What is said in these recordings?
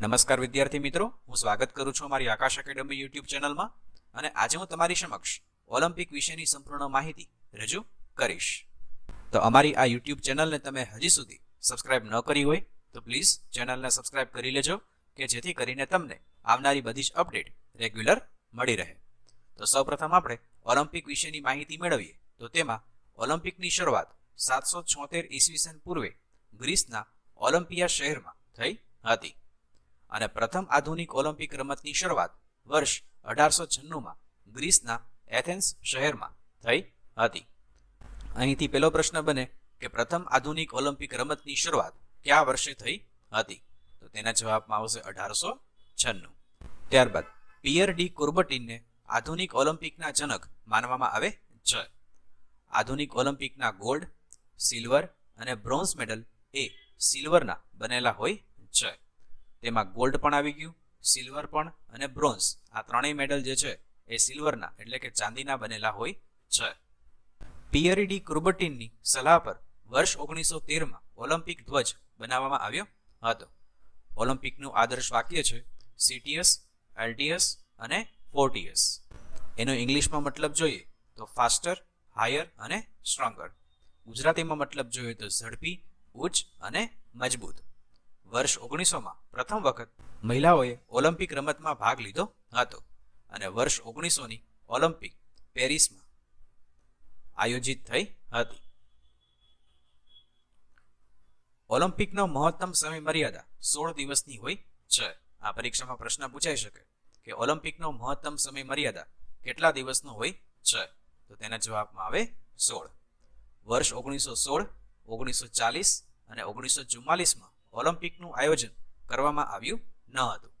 નમસ્કાર વિદ્યાર્થી મિત્રો, હું સ્વાગત કરું છું અમારી આકાશ એકેડમી યુટ્યુબ ચેનલમાં અને આજે હું તમારી સમક્ષ ઓલિમ્પિક વિશેની સંપૂર્ણ માહિતી રજૂ કરીશ. તો અમારી આ યુટ્યુબ ચેનલને તમે હજી સુધી સબસ્ક્રાઇબ ન કરી હોય, તો પ્લીઝ ચેનલને સબસ્ક્રાઇબ કરી લેજો કે જેથી કરીને તમને આવનારી બધી જ અપડેટ રેગ્યુલર મળી રહે. તો સૌપ્રથમ આપણે ઓલિમ્પિક વિશેની માહિતી મેળવીએ. તો તેમાં ઓલિમ્પિકની શરૂઆત સાતસો છોતેર ઈસવીસન પૂર્વે ગ્રીસના ઓલિમ્પિયા શહેરમાં થઈ હતી. અને પ્રથમ આધુનિક ઓલિમ્પિક રમતની શરૂઆત વર્ષ અઢારસો છન્નુંમાં ગ્રીસના એથેન્સ શહેરમાં થઈ હતી. અહીંથી પેલો પ્રશ્ન બને કે પ્રથમ આધુનિક ઓલિમ્પિક રમતની શરૂઆત કયા વર્ષે થઈ હતી? તો તેના જવાબમાં આવશે અઢારસો છન્નું. ત્યારબાદ પિયર ડી કુર્બટીનને આધુનિક ઓલિમ્પિકના જનક માનવામાં આવે છે. આધુનિક ઓલિમ્પિકના ગોલ્ડ, સિલ્વર અને બ્રોન્ઝ મેડલ એ સિલ્વરના બનેલા હોય છે. તેમાં ગોલ્ડ પણ આવી ગયું સિલ્વર પણ અને બ્રોન્ઝ આ ત્રણેય મેડલ જે છે, એ સિલ્વરના એટલે કે ચાંદીના બનેલા હોય છે. પિયરી ડી કુર્બટીનની સલાહ પર વર્ષ ઓગણીસો તેરમાં ઓલિમ્પિક ધ્વજ બનાવવામાં આવ્યો હતો. ઓલિમ્પિકનું આદર્શ વાક્ય છે સીટીએસ એલટીએસ અને ફોર્ટીએસ એનો ઇંગ્લિશમાં મતલબ જોઈએ તો ફાસ્ટર હાયર અને સ્ટ્રોંગર ગુજરાતીમાં મતલબ જોઈએ તો ઝડપી, ઉચ્ચ અને મજબૂત. વર્ષ ઓગણીસોમાં પ્રથમ વખત મહિલાઓએ ઓલિમ્પિક રમતમાં ભાગ લીધો હતો અને વર્ષ ઓગણીસોની ઓલિમ્પિક પેરિસમાં આયોજિત થઈ હતી. ઓલિમ્પિકનો મહત્તમ સમય મર્યાદા સોળ દિવસની હોય છે. આ પરીક્ષામાં પ્રશ્ન પૂછાઈ શકે કે ઓલિમ્પિકનો મહત્તમ સમય મર્યાદા કેટલા દિવસનો હોય છે? તો તેના જવાબમાં આવે સોળ. વર્ષ ઓગણીસો સોળ ઓગણીસો ચાલીસ અને ઓગણીસો ચુમ્માલીસમાં ઓલિમ્પિકનું આયોજન કરવામાં આવ્યું ન હતું.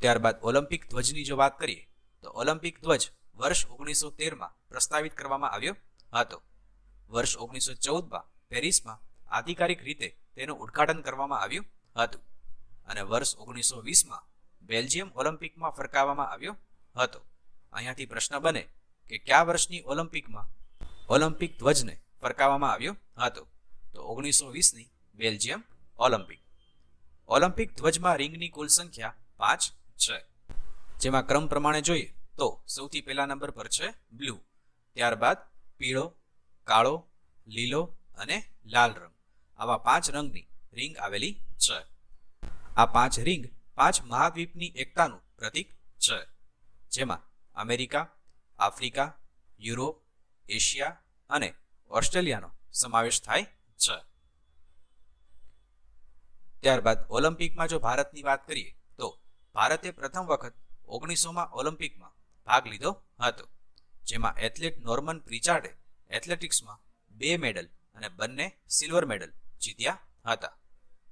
ત્યારબાદ ઓલિમ્પિક ધ્વજની જો વાત કરીએ, તો ઓલિમ્પિક ધ્વજ વર્ષ ઓગણીસો તેરમાં પ્રસ્તાવિત કરવામાં આવ્યો હતો. વર્ષ ઓગણીસો ચૌદમાં પેરિસમાં આધિકારિક રીતે તેનું ઉદ્ઘાટન કરવામાં આવ્યું હતું અને વર્ષ ઓગણીસો વીસમાં બેલ્જિયમ ઓલિમ્પિકમાં ફરકાવવામાં આવ્યો હતો. અહીંયાથી પ્રશ્ન બને કે કયા વર્ષની ઓલિમ્પિકમાં ઓલિમ્પિક ધ્વજને ફરકાવવામાં આવ્યો હતો? તો ઓગણીસો વીસની બેલ્જિયમ ઓલિમ્પિક. ઓલિમ્પિક ધ્વજમાં રિંગની કુલ સંખ્યા પાંચ છે. જેમાં ક્રમ પ્રમાણે જોઈએ તો સૌથી પહેલા નંબર પર છે બ્લુ, ત્યારબાદ પીળો, કાળો, લીલો અને લાલ રંગ. આવા પાંચ રંગની રિંગ આવેલી છે. આ પાંચ રિંગ પાંચ મહાદ્વીપની એકતાનું પ્રતીક છે. જેમાં અમેરિકા, આફ્રિકા, યુરોપ, એશિયા અને ઓસ્ટ્રેલિયાનો સમાવેશ થાય છે. ત્યારબાદ ઓલિમ્પિકમાં જો ભારતની વાત કરીએ, તો ભારતે પ્રથમ વખત ઓગણીસોમાં ઓલિમ્પિકમાં ભાગ લીધો હતો, જેમાં એથ્લેટ નોર્મન પ્રિચાર્ડે એથ્લેટિક્સમાં બે મેડલ અને બંને સિલ્વર મેડલ જીત્યા હતા.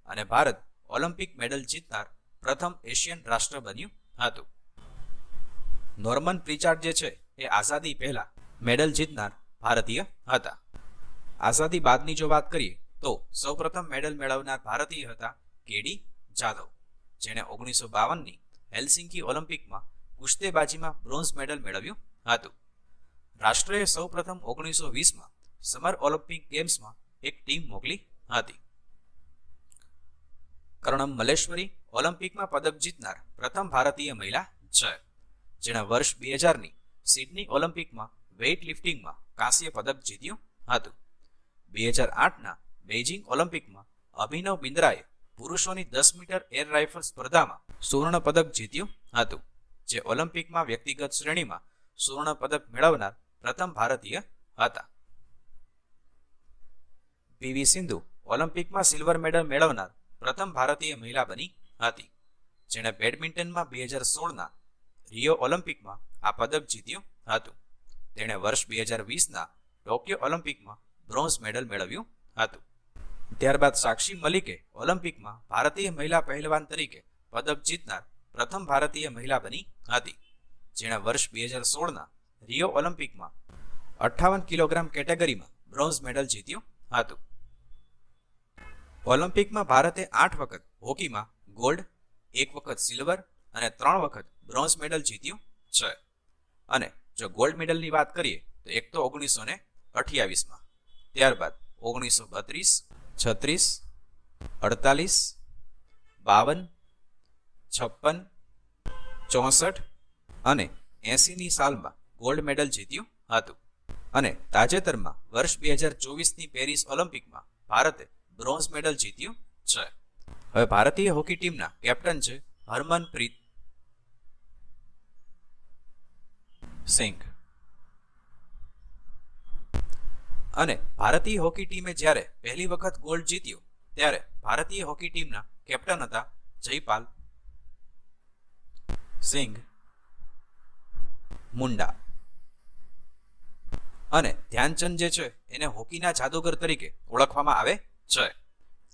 અને ભારત ઓલિમ્પિક મેડલ જીતનાર પ્રથમ એશિયન રાષ્ટ્ર બન્યું હતું. નોર્મન પ્રિચાર્ડ જે છે, એ આઝાદી પહેલા મેડલ જીતનાર ભારતીય હતા. આઝાદી બાદની જો વાત કરીએ, તો સૌપ્રથમ મેડલ મેળવનાર ભારતીય હતા કેડી જાધવ, જેણે ઓગણીસો બાવનની હેલસિંકી ઓલિમ્પિકમાં કુસ્તેબાજીમાં બ્રોન્ઝ મેડલ મેળવ્યું હતું. રાષ્ટ્રએ સૌપ્રથમ ઓગણીસો વીસમાં સમર ઓલિમ્પિક ગેમ્સમાં એક ટીમ મોકલી હતી. કર્ણમ મલેશ્વરી ઓલિમ્પિકમાં પદક જીતનાર પ્રથમ ભારતીય મહિલા છે જેણે વર્ષ બે હજારની સિડની ઓલિમ્પિકમાં વેઇટ લિફ્ટિંગમાં કાંસ્ય પદક જીત્યું હતું. બે હજાર આઠના બેઇજિંગ ઓલિમ્પિકમાં અભિનવ બિંદ્રાએ પુરુષોની દસ મીટર એર રાઇફલ સ્પર્ધામાં સુવર્ણ પદક જીત્યું હતું, જે ઓલિમ્પિકમાં વ્યક્તિગત શ્રેણીમાં સુવર્ણ પદક મેળવનાર પ્રથમ ભારતીય હતા. પીવી સિંધુ ઓલિમ્પિકમાં સિલ્વર મેડલ મેળવનાર પ્રથમ ભારતીય મહિલા બની હતી, જેણે બેડમિન્ટનમાં બે હજાર સોળના રિયો ઓલિમ્પિકમાં આ પદક જીત્યું હતું. તેણે વર્ષ બે હજાર વીસના ટોક્યો ઓલિમ્પિકમાં બ્રોન્ઝ મેડલ મેળવ્યું હતું. ત્યારબાદ સાક્ષી મલિકે ઓલિમ્પિકમાં ભારતીય મહિલા પહેલવાન તરીકે પદક જીતનાર પ્રથમ ભારતીય મહિલા બની હતી. જેણે વર્ષ બે હજાર સોળના રિયો ઓલિમ્પિકમાં અઠ્ઠાવન કિલોગ્રામ કેટેગરીમાં બ્રોન્ઝ મેડલ જીત્યું હતું. ઓલિમ્પિકમાં ભારતે આઠ વખત હોકીમાં ગોલ્ડ, એક વખત સિલ્વર અને ત્રણ વખત બ્રોન્ઝ મેડલ જીત્યું છે. અને જો ગોલ્ડ મેડલની વાત કરીએ તો એક તો ઓગણીસો ને અઠ્યાવીસમાં ત્યારબાદ ઓગણીસો બત્રીસ, છત્રીસ, અડતાલીસ, બાવન, છપ્પન, ચોસઠ અને એંસીની સાલમાં ગોલ્ડ મેડલ જીત્યું હતું. અને તાજેતરમાં વર્ષ બે હજાર ચોવીસની પેરિસ ઓલિમ્પિકમાં ભારતે બ્રોન્ઝ મેડલ જીત્યું છે. હવે ભારતીય હોકી ટીમના કેપ્ટન છે હરમનપ્રીત સિંઘ. અને ભારતીય હોકી ટીમે જ્યારે પહેલી વખત ગોલ્ડ જીત્યો, ત્યારે ભારતીય હોકી ટીમના કેપ્ટન હતા જયપાલ સિંઘ મુંડા. અને ધ્યાનચંદ જે છે, એને હોકીના જાદુગર તરીકે ઓળખવામાં આવે છે.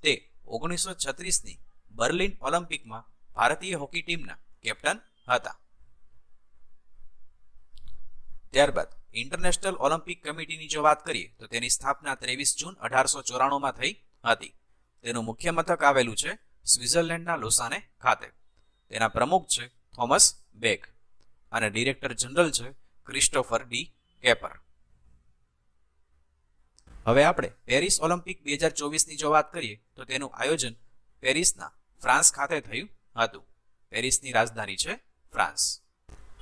તે ઓગણીસો છત્રીસની બર્લિન ઓલિમ્પિકમાં ભારતીય હોકી ટીમના કેપ્ટન હતા. ત્યારબાદ ઇન્ટરનેશનલ ઓલિમ્પિક કમિટીની જો વાત કરીએ, તો તેની સ્થાપના ત્રેવીસ જૂન અઢારસો ચોરાણુંમાં થઈ હતી. તેનું મુખ્ય મથક આવેલું છે સ્વિટ્ઝરલેન્ડના લોસાને ખાતે. તેના પ્રમુખ છે થોમસ બેક અને ડિરેક્ટર જનરલ છે ક્રિસ્ટોફર ડી કેપર. હવે આપણે પેરિસ ઓલિમ્પિક બે હજાર ચોવીસની જો વાત કરીએ, તો તેનું આયોજન પેરિસના ફ્રાન્સ ખાતે થયું હતું. પેરિસની રાજધાની છે ફ્રાન્સ.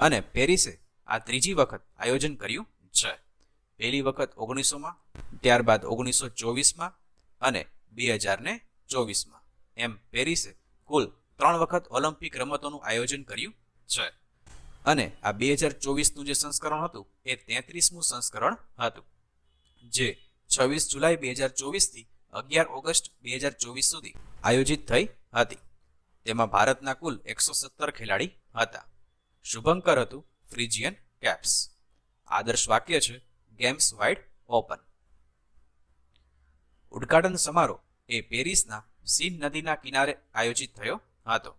અને પેરિસે આ ત્રીજી વખત આયોજન કર્યું છે. પહેલી વખત ઓગણીસોમાં, ત્યારબાદ ઓગણીસો ચોવીસમાં અને બે હજાર ને ચોવીસમાં. એમ પેરિસે કુલ ત્રણ વખત ઓલિમ્પિક રમતોનું આયોજન કર્યું છે. અને આ બે હજાર ચોવીસનું જે સંસ્કરણ હતું, એ તેત્રીસમું સંસ્કરણ હતું. જે છવ્વીસ જુલાઈ બે હજાર ચોવીસથી અગિયાર ઓગસ્ટ બે હજાર ચોવીસ સુધી આયોજિત થઈ હતી. તેમાં ભારતના કુલ એકસો સત્તર ખેલાડી હતા. શુભંકર હતું ફ્રીજિયન કેપ્સ. આદર્શ વાક્ય છે, ગેમ્સ વાઇડ ઓપન. ઉદઘાટન સમારોહ એ પેરિસના સીન નદીના કિનારે આયોજિત થયો હતો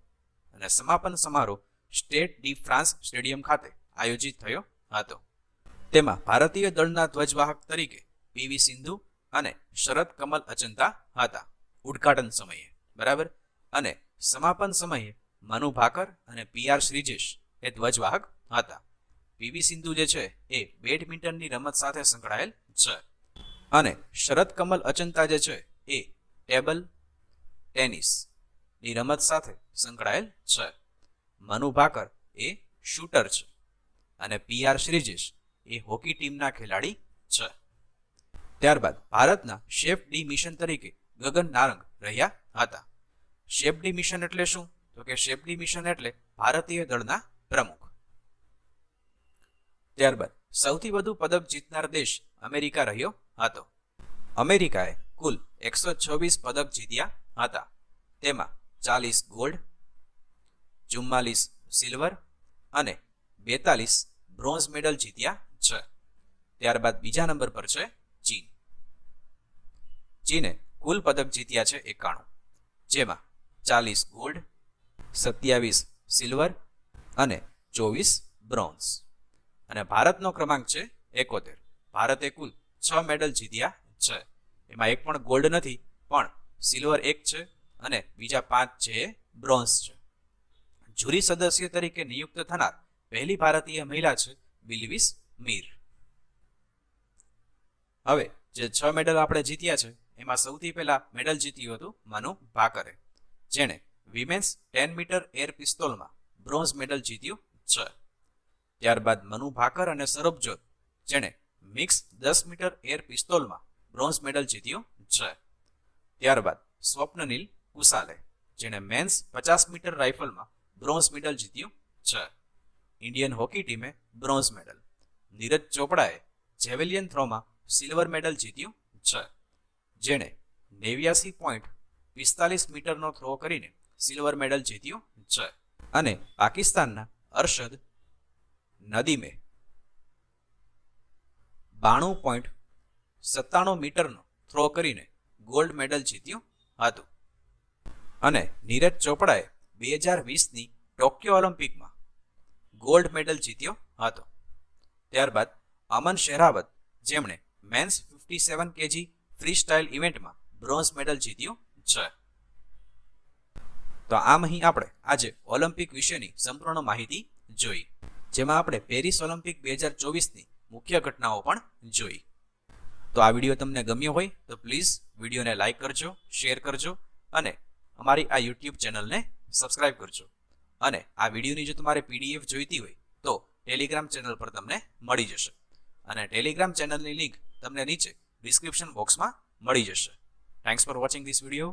અને સમાપન સમારોહ સ્ટેટ ડી ફ્રાન્સ સ્ટેડિયમ ખાતે આયોજિત થયો હતો. તેમાં ભારતીય દળના ધ્વજવાહક તરીકે પીવી સિંધુ અને શરદ કમલ અજંતા હતા. ઉદઘાટન સમયે, બરાબર? અને સમાપન સમયે મનુ ભાકર અને પીઆર શ્રીજેશ એ ધ્વજવાહક હતા. પીવી સિંધુ જે છે એ બેડમિન્ટનની રમત સાથે સંકળાયેલ છે. અને શરદ કમલ અચંતા જે છે એ ટેબલ ટેનિસની રમત સાથે સંકળાયેલ છે. મનુ ભાકર એ શૂટર છે અને પીઆર શ્રીજેશ એ હોકી ટીમના ખેલાડી છે. ત્યારબાદ ભારતના શેફ ડી મિશન તરીકે ગગન નારંગ રહ્યા હતા. શેફ ડી મિશન એટલે શું? તો કે શેફ ડી મિશન એટલે ભારતીય દળના પ્રમુખ. ત્યારબાદ સૌથી વધુ પદક જીતનાર દેશ અમેરિકા રહ્યો હતો. અમેરિકાએ કુલ એકસો છવ્વીસ પદક જીત્યા હતા. તેમાં ચાલીસ ગોલ્ડ, ચુમ્માલીસ સિલ્વર અને બેતાલીસ બ્રોન્ઝ મેડલ જીત્યા છે. ત્યારબાદ બીજા નંબર પર છે ચીન. ચીને કુલ પદક જીત્યા છે એકાણું, જેમાં ચાલીસ ગોલ્ડ, સત્યાવીસ સિલ્વર અને ચોવીસ બ્રોન્ઝ. અને ભારતનો ક્રમાંક છે એકોતેર. ભારતે કુલ છ મેડલ જીત્યા છે. એમાં એક પણ ગોલ્ડ નથી, પણ સિલ્વર એક છે અને બીજા પાંચ છે બ્રોન્ઝ છે. જુરી સદસ્ય તરીકે નિયુક્ત થનાર પહેલી ભારતીય મહિલા છે બિલવિસ મીર. હવે જે છ મેડલ આપણે જીત્યા છે, એમાં સૌથી પહેલા મેડલ જીત્યું હતું મનુ ભાકરે, જેણે વિમેન્સ ટેન મીટર એર પિસ્તોલમાં બ્રોન્ઝ મેડલ જીત્યું છે. ત્યારબાદ મનુ ભાકર અને સરબજોત, જેણે મિક્સ દસ મીટર એર પિસ્તોલમાં બ્રોન્ઝ મેડલ જીત્યું છે. ત્યારબાદ સ્વપ્નનીલ કુસાલે, જેણે મેન્સ પચાસ મીટર રાઇફલમાં બ્રોન્ઝ મેડલ જીત્યું છે. ઇન્ડિયન હોકી ટીમે બ્રોન્ઝ મેડલ. નીરજ ચોપડાએ જેવેલિયન થ્રોમાં સિલ્વર મેડલ જીત્યું છે, જેણે નેવ્યાસી પોઈન્ટ પિસ્તાલીસ મીટરનો થ્રો કરીને સિલ્વર મેડલ જીત્યું છે. અને પાકિસ્તાનના અરશદ નદીમે બાણું પોઈન્ટ સત્તાણું મીટરનો થ્રો કરીને ગોલ્ડ મેડલ જીત્યું હતું. અને નીરજ ચોપડાએ બે હજાર વીસની ટોક્યો ઓલિમ્પિકમાં ગોલ્ડ મેડલ જીત્યો હતો. ત્યારબાદ અમન શેરાવત, જેમણે men's fifty seven KG freestyle ઇવેન્ટમાં બ્રોન્ઝ મેડલ જીત્યું છે. તો આમ અહીં આપણે આજે ઓલિમ્પિક વિશેની સંપૂર્ણ માહિતી જોઈ. જેમાં આપણે પેરિસ ઓલિમ્પિક બે હજાર ચોવીસની મુખ્ય ઘટનાઓ પણ જોઈ. તો આ વીડિયો તમને ગમ્યો હોય તો પ્લીઝ વિડીયોને લાઇક કરજો, શેર કરજો અને અમારી આ યુટ્યુબ ચેનલને સબસ્ક્રાઇબ કરજો. અને આ વિડીયોની જો તમારે પીડીએફ જોઈતી હોય તો ટેલિગ્રામ ચેનલ પર તમને મળી જશે. અને ટેલિગ્રામ ચેનલની લિંક તમને નીચે ડિસ્ક્રિપ્શન બોક્સમાં મળી જશે. Thanks for watching this video